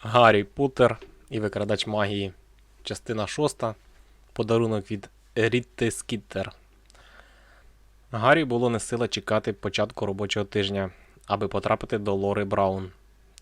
Гаррі Поттер і викрадач магії. Частина 6. Подарунок від Рітти Скіттер. Гаррі було не сила чекати початку робочого тижня, аби потрапити до Лори Браун.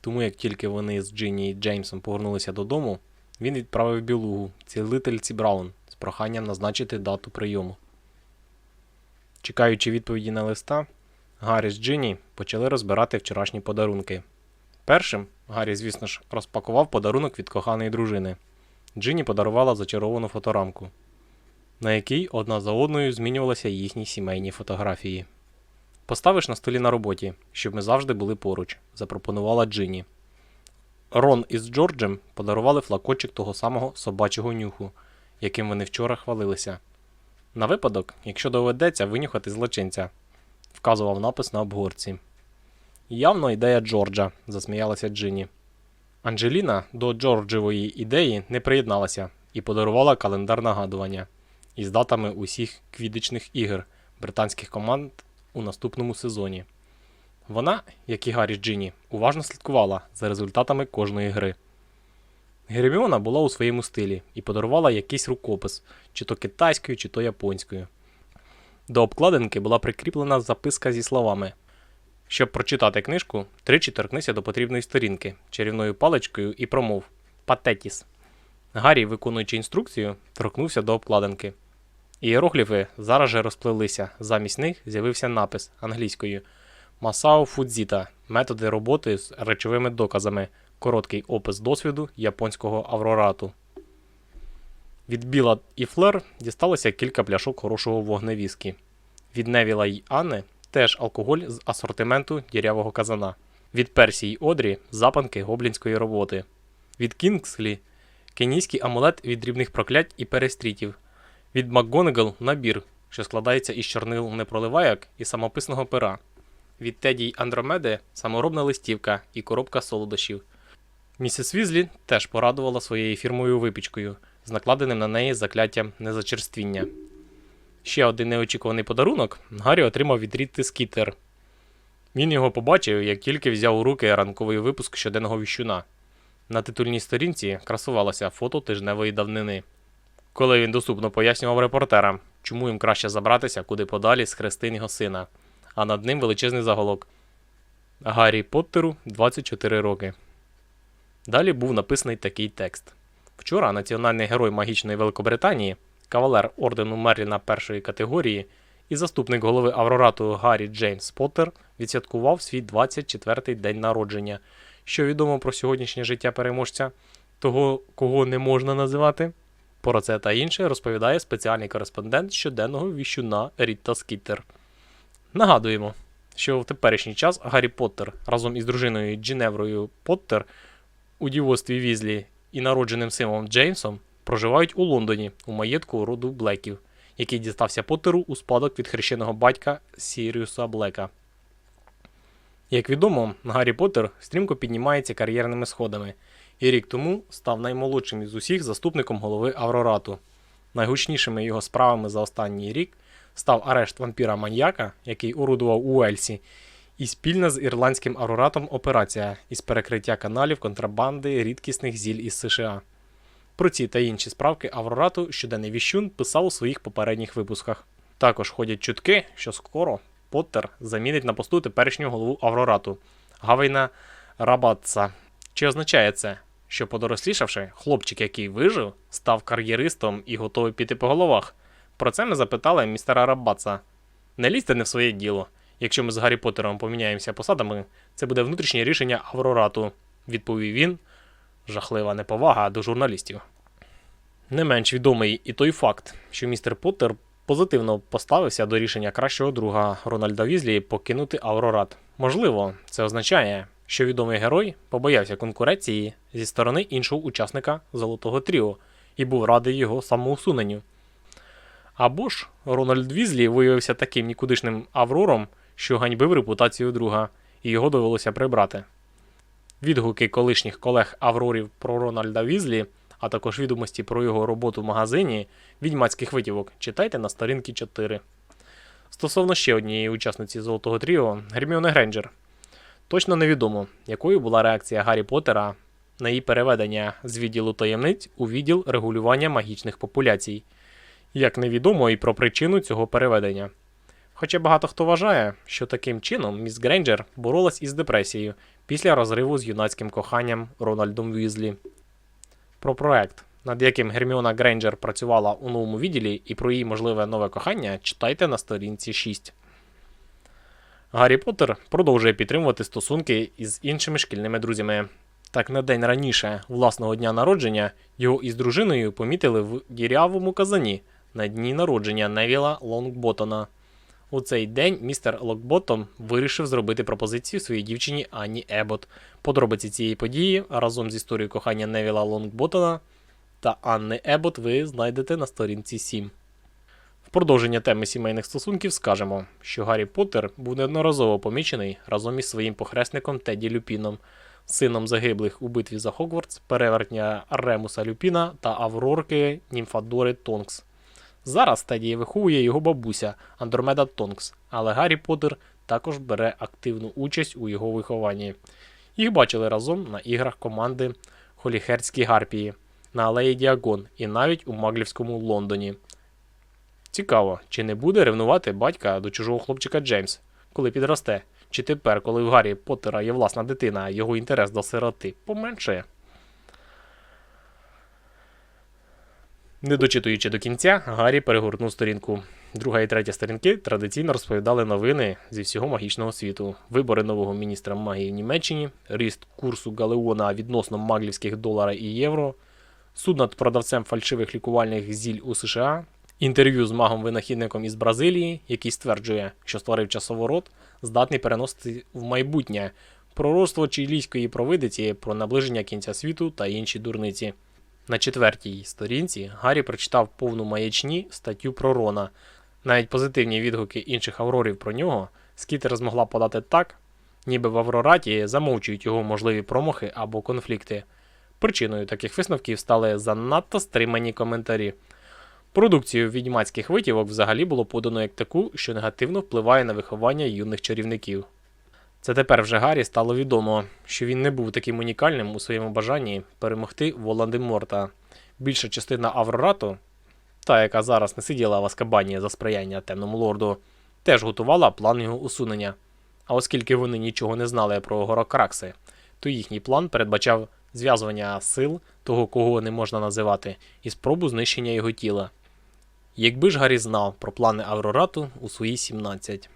Тому як тільки вони з Джинні і Джеймсом повернулися додому, він відправив білугу, цілительці Браун, з проханням назначити дату прийому. Чекаючи відповіді на листа, Гаррі з Джинні почали розбирати вчорашні подарунки. Першим Гаррі, звісно ж, розпакував подарунок від коханої дружини. Джинні подарувала зачаровану фоторамку, на якій одна за одною змінювалися їхні сімейні фотографії. Поставиш на столі на роботі, щоб ми завжди були поруч, запропонувала Джинні. Рон із Джорджем подарували флакончик того самого собачого нюху, яким вони вчора хвалилися. На випадок, якщо доведеться винюхати злочинця, вказував напис на обгорці. Явно ідея Джорджа, засміялася Джинні. Анджеліна до Джорджевої ідеї не приєдналася і подарувала календар нагадування із датами усіх квідичних ігор британських команд у наступному сезоні. Вона, як і Гаррі з Джинні, уважно слідкувала за результатами кожної гри. Герміона була у своєму стилі і подарувала якийсь рукопис, чи то китайською, чи то японською. До обкладинки була прикріплена записка зі словами щоб прочитати книжку, тричі торкнися до потрібної сторінки чарівною паличкою і промов Патетіс. Гаррі, виконуючи інструкцію, торкнувся до обкладинки. Ієрогліфи зараз же розпливлися. Замість них з'явився напис англійською Масао Фудзіта. Методи роботи з речовими доказами. Короткий опис досвіду японського аврорату. Від Біла і Флер дісталося кілька пляшок хорошого вогневіскі. Від Невіла й Анни теж алкоголь з асортименту дірявого казана. Від Персії Одрі запанки гоблінської роботи. Від Кінгслі кенійський амулет від дрібних проклять і перестрітів. Від МакГонагал набір, що складається із чорнил непроливайок і самописного пера. Від Теді Андромеди саморобна листівка і коробка солодощів. Місіс Візлі теж порадувала своєю фірмовою випічкою з накладеним на неї закляттям незачерствіння. Ще один неочікуваний подарунок Гаррі отримав від Рітти Скітер. Він його побачив, як тільки взяв у руки ранковий випуск щоденного віщуна. На титульній сторінці красувалося фото тижневої давнини. Коли він доступно пояснював репортерам, чому їм краще забратися куди подалі з хрестин його сина, а над ним величезний заголок Гаррі Поттеру 24 роки. Далі був написаний такий текст. Вчора національний герой магічної Великобританії кавалер ордену Мерліна першої категорії і заступник голови Аврорату Гаррі Джеймс Поттер відсвяткував свій 24-й день народження. Що відомо про сьогоднішнє життя переможця, того, кого не можна називати. Про це та інше розповідає спеціальний кореспондент щоденного віщуна Рітта Скіттер. Нагадуємо, що в теперішній час Гаррі Поттер разом із дружиною Джіневрою Поттер у дівоцтві Візлі і народженим сином Джеймсом проживають у Лондоні у маєтку роду Блеків, який дістався Поттеру у спадок від хрещеного батька Сіріуса Блека. Як відомо, Гаррі Поттер стрімко піднімається кар'єрними сходами, і рік тому став наймолодшим із усіх заступником голови Аврорату. Найгучнішими його справами за останній рік став арешт вампіра маньяка, який орудував у Ельсі, і спільна з ірландським Авроратом операція із перекриття каналів контрабанди рідкісних зіль із США. Про ці та інші справки Аврорату щоденний віщун писав у своїх попередніх випусках. Також ходять чутки, що скоро Поттер замінить на посту теперішнього голову Аврорату Гавейна Рабатца. Чи означає це, що подорослішавши, хлопчик, який вижив, став кар'єристом і готовий піти по головах? Про це ми запитали містера Рабатца. Не лізьте не в своє діло. Якщо ми з Гаррі Поттером поміняємося посадами, це буде внутрішнє рішення Аврорату, відповів він. Жахлива неповага до журналістів. Не менш відомий і той факт, що містер Поттер позитивно поставився до рішення кращого друга Рональда Візлі покинути Аврорат. Можливо, це означає, що відомий герой побоявся конкуренції зі сторони іншого учасника Золотого Тріо і був радий його самоусуненню. Або ж Рональд Візлі виявився таким нікудишним Аврором, що ганьбив репутацію друга, і його довелося прибрати. Відгуки колишніх колег Аврорів про Рональда Візлі, а також відомості про його роботу в магазині відьмацьких витівок читайте на сторінці 4. Стосовно ще однієї учасниці Золотого Тріо Герміони Гренджер. Точно невідомо, якою була реакція Гаррі Поттера на її переведення з відділу таємниць у відділ регулювання магічних популяцій. Як невідомо і про причину цього переведення. Хоча багато хто вважає, що таким чином міс Грейнджер боролась із депресією після розриву з юнацьким коханням Рональдом Візлі. Про проект, над яким Герміона Грейнджер працювала у новому відділі, і про її можливе нове кохання читайте на сторінці 6. Гаррі Поттер продовжує підтримувати стосунки із іншими шкільними друзями. Так на день раніше власного дня народження його із дружиною помітили в дірявому казані на дні народження Невіла Лонгботтона. У цей день містер Локботом вирішив зробити пропозицію своїй дівчині Анні Ебот. Подробиці цієї події разом з історією кохання Невіла Лонгботтона та Анни Ебот ви знайдете на сторінці 7. В продовження теми сімейних стосунків скажемо, що Гаррі Поттер був неодноразово помічений разом із своїм похресником Теді Люпіном, сином загиблих у битві за Хогвартс, перевертня Ремуса Люпіна та Аврорки Німфадори Тонкс. Зараз Теді виховує його бабуся Андромеда Тонкс, але Гаррі Поттер також бере активну участь у його вихованні. Їх бачили разом на іграх команди Холіхерські Гарпії на Алеї Діагон і навіть у Маглівському Лондоні. Цікаво, чи не буде ревнувати батька до чужого хлопчика Джеймс, коли підросте, чи тепер, коли в Гаррі Поттера є власна дитина, його інтерес до сироти поменшає. Не дочитуючи до кінця, Гаррі перегорнув сторінку. Друга і третя сторінки традиційно розповідали новини зі всього магічного світу: вибори нового міністра магії в Німеччині, ріст курсу Галеона відносно маглівських долара і євро, суд над продавцем фальшивих лікувальних зіль у США, інтерв'ю з магом-винахідником із Бразилії, який стверджує, що створив часоворот, здатний переносити в майбутнє пророцтво чилійської провидиці про наближення кінця світу та інші дурниці. На четвертій сторінці Гаррі прочитав повну маячні статтю про Рона. Навіть позитивні відгуки інших аврорів про нього Скітер змогла подати так, ніби в Аврораті замовчують його можливі промахи або конфлікти. Причиною таких висновків стали занадто стримані коментарі. Продукцію відьмацьких витівок взагалі було подано як таку, що негативно впливає на виховання юних чарівників. Це тепер вже Гаррі стало відомо, що він не був таким унікальним у своєму бажанні перемогти Волан-де-Морта. Більша частина Аврорату, та яка зараз не сиділа в Аскабані за сприяння темному лорду, теж готувала план його усунення. А оскільки вони нічого не знали про Горокракси, то їхній план передбачав зв'язування сил того, кого не можна називати, і спробу знищення його тіла. Якби ж Гаррі знав про плани Аврорату у свої 17.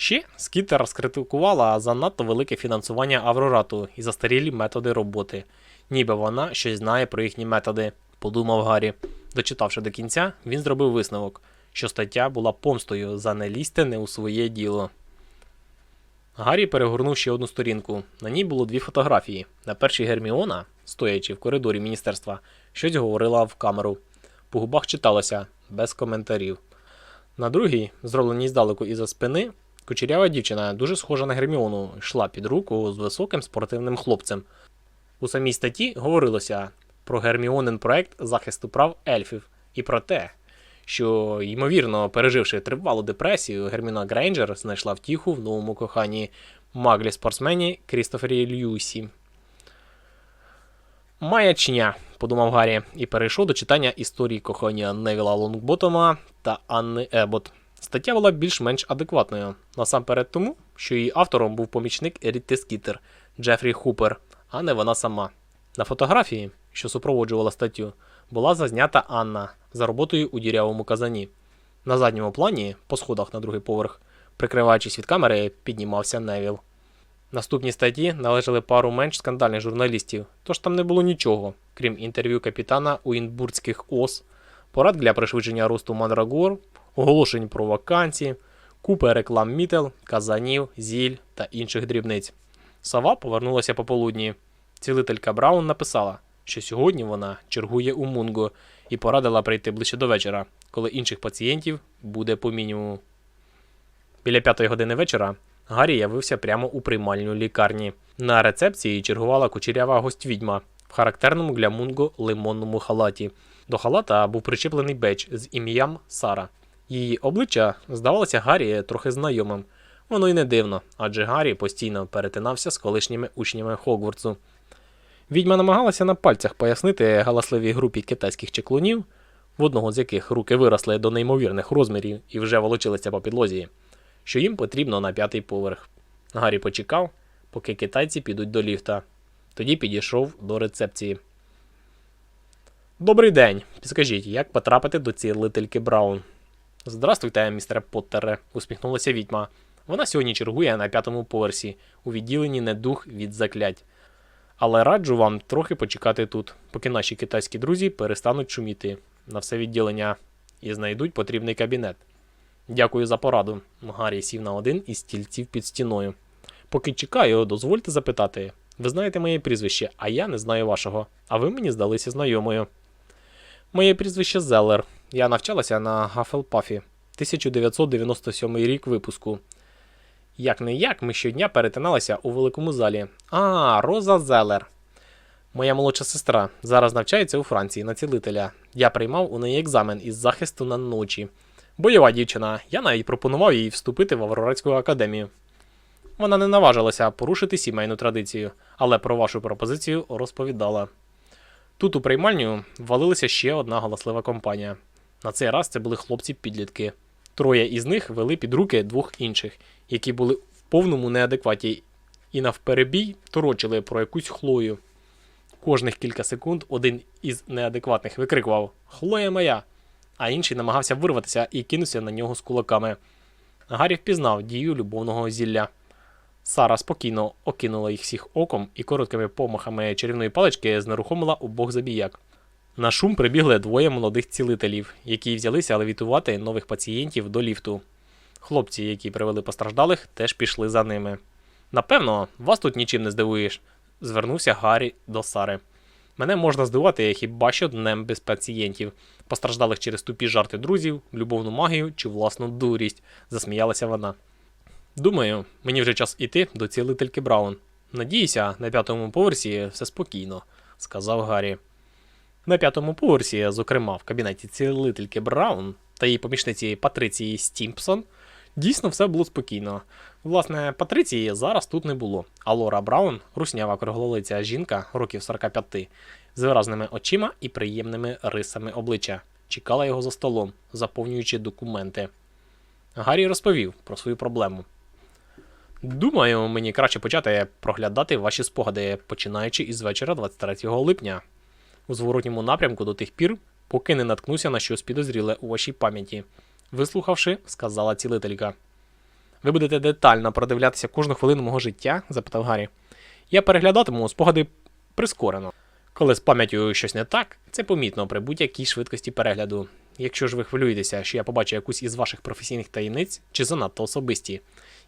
Ще Скітер розкритикувала занадто велике фінансування Аврорату і застарілі методи роботи, ніби вона щось знає про їхні методи, подумав Гаррі. Дочитавши до кінця, він зробив висновок, що стаття була помстою за не лізьте не у своє діло. Гаррі перегорнув ще одну сторінку. На ній було дві фотографії. На першій Герміона, стоячи в коридорі міністерства, щось говорила в камеру. По губах читалося без коментарів. На другій, зробленій здалеку із-за спини, кучерява дівчина, дуже схожа на Герміону, йшла під руку з високим спортивним хлопцем. У самій статті говорилося про Герміонин проект захисту прав ельфів і про те, що, ймовірно, переживши тривалу депресію, Герміна Грейнджер знайшла втіху в новому коханні маглі спортсмені Крістофері Льюісі. Маячня, подумав Гаррі, і перейшов до читання історії кохання Невіла Лонгботома та Анни Ебот. Стаття була більш-менш адекватною, насамперед тому, що її автором був помічник Ерітти Скітер Джефрі Хупер, а не вона сама. На фотографії, що супроводжувала статтю, була зазнята Анна за роботою у дірявому казані. На задньому плані, по сходах на другий поверх, прикриваючись від камери, піднімався Невіл. Наступні статті належали пару менш скандальних журналістів, тож там не було нічого, крім інтерв'ю капітана Уінбурзьких ОС, порад для пришвидшення росту Мандрагор, оголошень про вакансії, купи реклам мітел, казанів, зіль та інших дрібниць. Сова повернулася пополудні. Цілителька Браун написала, що сьогодні вона чергує у Мунго і порадила прийти ближче до вечора, коли інших пацієнтів буде по мінімуму. Біля п'ятої години вечора Гаррі явився прямо у приймальню лікарні. На рецепції чергувала кучерява гость-відьма в характерному для Мунго лимонному халаті. До халата був причеплений беч з ім'ям Сара. Її обличчя здавалося Гаррі трохи знайомим. Воно й не дивно, адже Гаррі постійно перетинався з колишніми учнями Хогвартсу. Відьма намагалася на пальцях пояснити галасливій групі китайських чеклунів, в одного з яких руки виросли до неймовірних розмірів і вже волочилися по підлозі, що їм потрібно на п'ятий поверх. Гаррі почекав, поки китайці підуть до ліфта. Тоді підійшов до рецепції. Добрий день. Підскажіть, як потрапити до цілительки Браун? Здрастуйте, містере Поттере, усміхнулася відьма. Вона сьогодні чергує на п'ятому поверсі у відділенні недух від заклять. Але раджу вам трохи почекати тут, поки наші китайські друзі перестануть шуміти на все відділення і знайдуть потрібний кабінет. Дякую за пораду. Гаррі сів на один із стільців під стіною. Поки чекаю, дозвольте запитати. Ви знаєте моє прізвище, а я не знаю вашого, а ви мені здалися знайомою. Моє прізвище Зеллер. Я навчалася на Гафелпафі. 1997 рік випуску. Як не як, ми щодня перетиналися у великому залі. А, Роза Зелер. Моя молодша сестра зараз навчається у Франції на цілителя. Я приймав у неї екзамен із захисту на ночі. Бойова дівчина, я навіть пропонував їй вступити в Аврорецьку академію. Вона не наважилася порушити сімейну традицію, але про вашу пропозицію розповідала. Тут у приймальню валилася ще одна галаслива компанія. На цей раз це були хлопці-підлітки. Троє із них вели під руки двох інших, які були в повному неадекваті і навперебій торочили про якусь хлою. Кожних кілька секунд один із неадекватних викрикував Хлоя моя! а інший намагався вирватися і кинувся на нього з кулаками. Гаррі впізнав дію любовного зілля. Сара спокійно окинула їх всіх оком і короткими помахами чарівної палички знерухомила обох забіяк. На шум прибігли двоє молодих цілителів, які взялися левітувати нових пацієнтів до ліфту. Хлопці, які привели постраждалих, теж пішли за ними. Напевно, вас тут нічим не здивуєш, звернувся Гаррі до Сари. Мене можна здивувати хіба що днем без пацієнтів, постраждалих через тупі жарти друзів, любовну магію чи власну дурість, засміялася вона. Думаю, мені вже час іти до цілительки Браун. Надіюся, на п'ятому поверсі все спокійно, сказав Гаррі. На п'ятому поверсі, зокрема, в кабінеті цілительки Браун та її помічниці Патриції Стімпсон, дійсно все було спокійно. Власне, Патриції зараз тут не було, а Лора Браун, руснява круглолиця жінка років 45, з виразними очима і приємними рисами обличчя, чекала його за столом, заповнюючи документи. Гаррі розповів про свою проблему. Думаю, мені краще почати проглядати ваші спогади, починаючи із вечора 23 липня, у зворотньому напрямку до тих пір, поки не наткнуся на щось підозріле у вашій пам'яті. Вислухавши, сказала цілителька. Ви будете детально продивлятися кожну хвилину мого життя? запитав Гаррі. Я переглядатиму спогади прискорено. Коли з пам'яттю щось не так, це помітно при будь-якій швидкості перегляду. Якщо ж ви хвилюєтеся, що я побачу якусь із ваших професійних таємниць чи занадто особисті,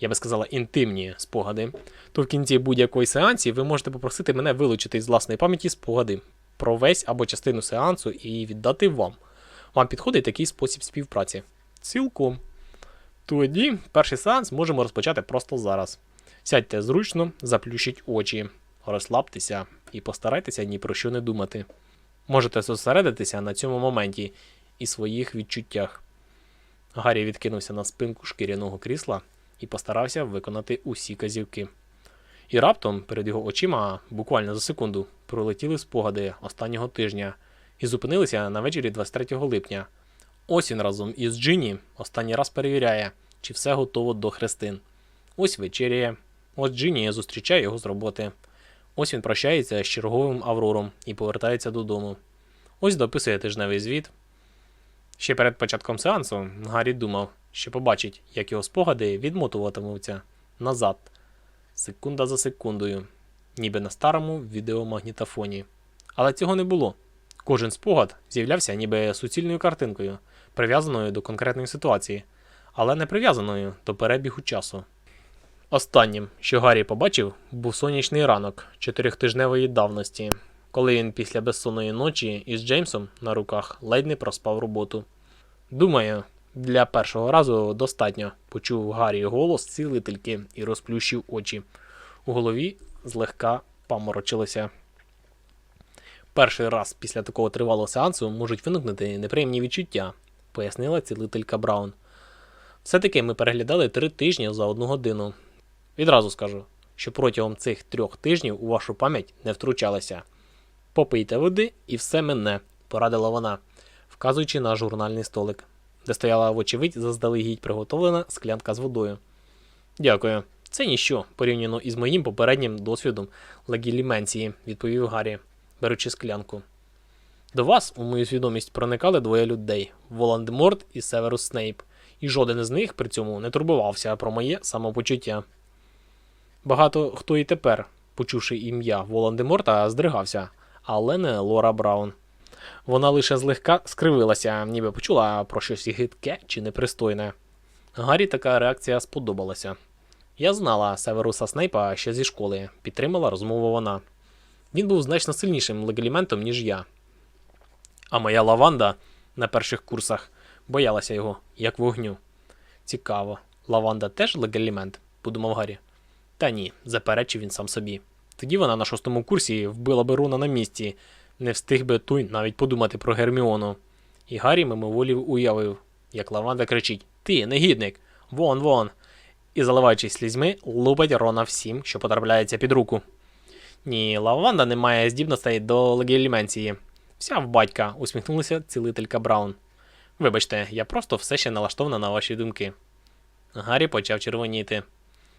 я би сказала, інтимні спогади, то в кінці будь-якої сеансі ви можете попросити мене вилучити з власної пам'яті спогади про весь або частину сеансу і віддати вам. Вам підходить такий спосіб співпраці? Цілком. Тоді перший сеанс можемо розпочати просто зараз. Сядьте зручно, заплющіть очі, розслабтеся і постарайтеся ні про що не думати. Можете зосередитися на цьому моменті і своїх відчуттях. Гаррі відкинувся на спинку шкіряного крісла і постарався виконати усі казівки. І раптом перед його очима, буквально за секунду, пролетіли спогади останнього тижня і зупинилися на вечорі 23 липня. Ось він разом із Джині останній раз перевіряє, чи все готово до хрестин. Ось вечеряє. Ось Джині зустрічає його з роботи. Ось він прощається з черговим Аврором і повертається додому. Ось дописує тижневий звіт. Ще перед початком сеансу Гаррі думав, що побачить, як його спогади відмотуватимуться назад, секунда за секундою, ніби на старому відеомагнітофоні. Але цього не було. Кожен спогад з'являвся ніби суцільною картинкою, прив'язаною до конкретної ситуації, але не прив'язаною до перебігу часу. Останнім, що Гаррі побачив, був сонячний ранок чотирьохтижневої давності, коли він після безсонної ночі із Джеймсом на руках ледь не проспав роботу. Думаю, для першого разу достатньо почув Гаррі голос цілительки і розплющив очі. У голові злегка паморочилося. Перший раз після такого тривалого сеансу можуть виникнути неприємні відчуття, пояснила цілителька Браун. Все-таки ми переглядали три тижні за одну годину. Відразу скажу, що протягом цих трьох тижнів у вашу пам'ять не втручалися. Попийте води і все мине, порадила вона, вказуючи на журнальний столик, де стояла, вочевидь, заздалегідь приготовлена склянка з водою. Дякую. Це ніщо порівняно із моїм попереднім досвідом легіліменції, відповів Гаррі, беручи склянку. До вас у мою свідомість проникали двоє людей Волан-де-Морт і Северус Снейп, і жоден із них при цьому не турбувався про моє самопочуття. Багато хто і тепер, почувши ім'я Волан-де-Морта, здригався, але не Лора Браун. Вона лише злегка скривилася, ніби почула про щось гидке чи непристойне. Гаррі така реакція сподобалася. Я знала Северуса Снейпа ще зі школи, підтримала розмову вона. Він був значно сильнішим легаліментом, ніж я. А моя лаванда на перших курсах боялася його, як вогню. Цікаво, лаванда теж легалімент, подумав Гаррі. Та ні, заперечив він сам собі. Тоді вона на шостому курсі вбила би Руна на місці, не встиг би той навіть подумати про Герміону. І Гаррі мимоволі уявив, як лаванда кричить: Ти, негідник! Вон, вон! І, заливаючись слізьми, лупить Рона всім, що потрапляється під руку. Ні, лаванда не має здібностей до легіліменції. Вся в батька, усміхнулася цілителька Браун. Вибачте, я просто все ще налаштована на ваші думки. Гаррі почав червоніти.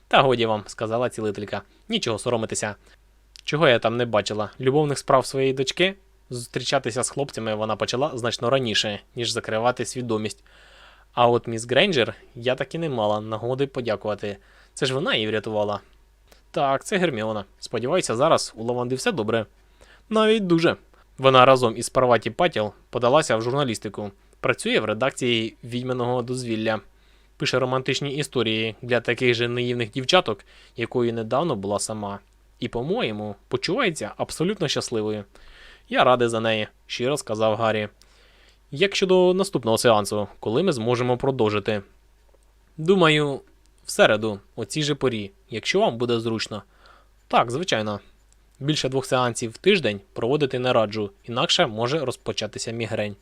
Та годі вам, сказала цілителька. Нічого соромитися. Чого я там не бачила? Любовних справ своєї дочки? Зустрічатися з хлопцями вона почала значно раніше, ніж закривати свідомість. А от міс Грейнджер я так і не мала нагоди подякувати. Це ж вона її врятувала. Так, це Герміона. Сподіваюся, зараз у Лаванди все добре. Навіть дуже. Вона разом із Парваті Патіл подалася в журналістику. Працює в редакції відьманого дозвілля. Пише романтичні історії для таких же наївних дівчаток, якою недавно була сама. І, по-моєму, почувається абсолютно щасливою. Я радий за неї, щиро сказав Гаррі. Як щодо наступного сеансу, коли ми зможемо продовжити? Думаю, в середу, о цій же порі, якщо вам буде зручно. Так, звичайно. Більше двох сеансів в тиждень проводити не раджу, інакше може розпочатися мігрень.